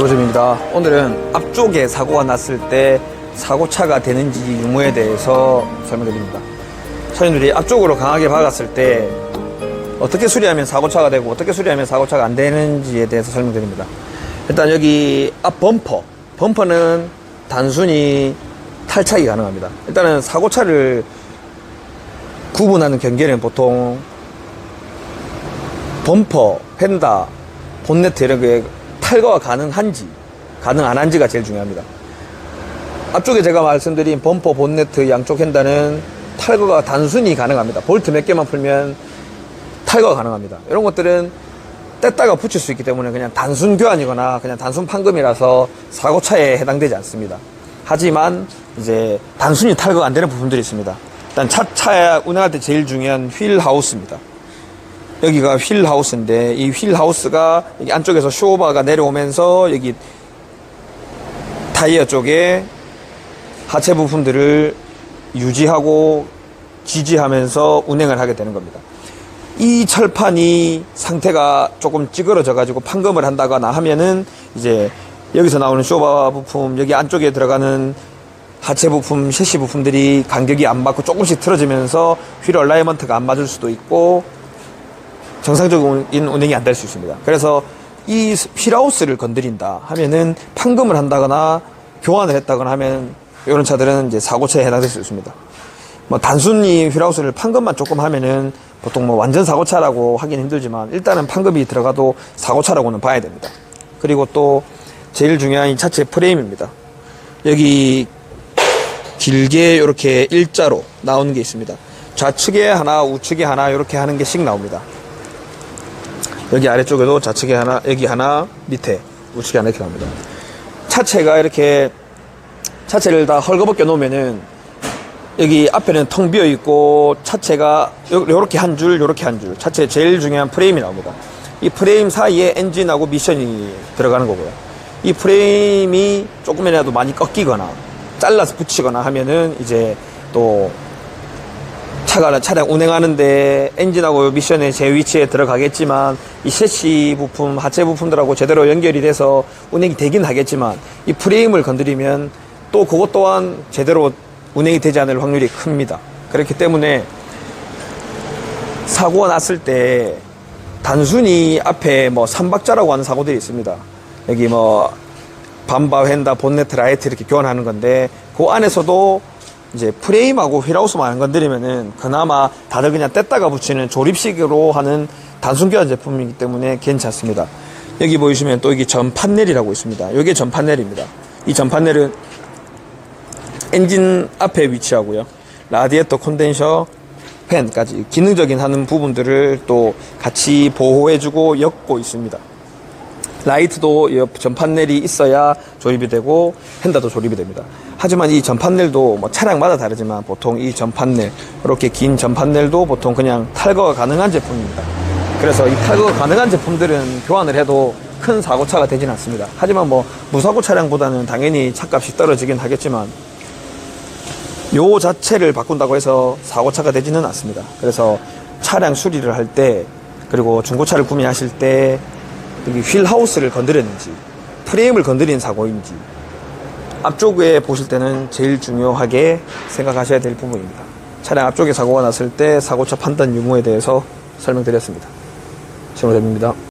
프로점입니다. 오늘은 앞쪽에 사고가 났을 때 사고차가 되는지 유무에 대해서 설명드립니다. 선생님들이 앞쪽으로 강하게 박았을 때 어떻게 수리하면 사고차가 되고 어떻게 수리하면 사고차가 안 되는지에 대해서 설명드립니다. 일단 여기 앞 범퍼, 범퍼는 단순히 탈착이 가능합니다. 일단은 사고차를 구분하는 경계는 보통 범퍼, 펜다, 본네트 이런 게 탈거가 가능한지, 가능 안 한지가 제일 중요합니다. 앞쪽에 제가 말씀드린 범퍼, 본네트 양쪽 펜다는 탈거가 단순히 가능합니다. 볼트 몇 개만 풀면 탈거가 가능합니다. 이런 것들은 뗐다가 붙일 수 있기 때문에 그냥 단순 교환이거나 그냥 단순 판금이라서 사고차에 해당되지 않습니다. 하지만 이제 단순히 탈거가 안 되는 부분들이 있습니다. 일단 차, 차 운행할 때 제일 중요한 휠 하우스입니다. 여기가 휠 하우스인데 이 휠 하우스가 여기 안쪽에서 쇼바가 내려오면서 여기 타이어 쪽에 하체 부품들을 유지하고 지지하면서 운행을 하게 되는 겁니다. 이 철판이 상태가 조금 찌그러져 가지고 판금을 한다거나 하면은 이제 여기서 나오는 쇼바 부품 여기 안쪽에 들어가는 하체 부품, 셰시 부품들이 간격이 안 맞고 조금씩 틀어지면서 휠 얼라이먼트가 안 맞을 수도 있고 정상적인 운행이 안 될 수 있습니다. 그래서 이 휠하우스를 건드린다 하면은 판금을 한다거나 교환을 했다거나 하면 이런 차들은 이제 사고차에 해당될 수 있습니다. 뭐 단순히 휠하우스를 판금만 조금 하면은 보통 뭐 완전 사고차라고 하긴 힘들지만 일단은 판금이 들어가도 사고차라고는 봐야 됩니다. 그리고 또 제일 중요한 이 차체 프레임입니다. 여기 길게 이렇게 일자로 나오는 게 있습니다. 좌측에 하나, 우측에 하나 이렇게 하는 게씩 나옵니다. 여기 아래쪽에도 좌측에 하나, 여기 하나, 밑에 우측에 하나 이렇게 나옵니다. 차체가 이렇게 차체를 다 헐거벗겨 놓으면은 여기 앞에는 텅 비어 있고 차체가 요- 요렇게 한 줄, 요렇게 한 줄. 차체 제일 중요한 프레임이 나옵니다. 이 프레임 사이에 엔진하고 미션이 들어가는 거고요. 이 프레임이 조금이라도 많이 꺾이거나 잘라서 붙이거나 하면은 이제 또 차가 차량 운행하는데 엔진하고 미션의 제 위치에 들어가겠지만 이 셰시 부품, 하체 부품들하고 제대로 연결이 돼서 운행이 되긴 하겠지만 이 프레임을 건드리면 또 그것 또한 제대로 운행이 되지 않을 확률이 큽니다. 그렇기 때문에 사고가 났을 때 단순히 앞에 뭐 삼박자라고 하는 사고들이 있습니다. 여기 뭐 반바, 휀다, 본네트, 라이트 이렇게 교환하는 건데 그 안에서도 이제 프레임하고 휠하우스만 안 건드리면은 그나마 다들 그냥 뗐다가 붙이는 조립식으로 하는 단순 교환 제품이기 때문에 괜찮습니다. 여기 보이시면 또 여기 전 판넬이라고 있습니다. 이게 전 판넬입니다. 이 전 판넬은 엔진 앞에 위치하고요. 라디에이터 콘덴서 팬까지 기능적인 하는 부분들을 또 같이 보호해주고 엮고 있습니다. 라이트도 옆 전판넬이 있어야 조립이 되고 핸다도 조립이 됩니다. 하지만 이 전판넬도 뭐 차량마다 다르지만 보통 이 전판넬 이렇게 긴 전판넬도 보통 그냥 탈거가 가능한 제품입니다. 그래서 이 탈거가 가능한 제품들은 교환을 해도 큰 사고차가 되진 않습니다. 하지만 뭐 무사고 차량보다는 당연히 차값이 떨어지긴 하겠지만 요 자체를 바꾼다고 해서 사고차가 되지는 않습니다. 그래서 차량 수리를 할 때 그리고 중고차를 구매하실 때 여기 휠 하우스를 건드렸는지 프레임을 건드린 사고인지 앞쪽에 보실 때는 제일 중요하게 생각하셔야 될 부분입니다. 차량 앞쪽에 사고가 났을 때 사고차 판단 유무에 대해서 설명드렸습니다. 신호대입니다.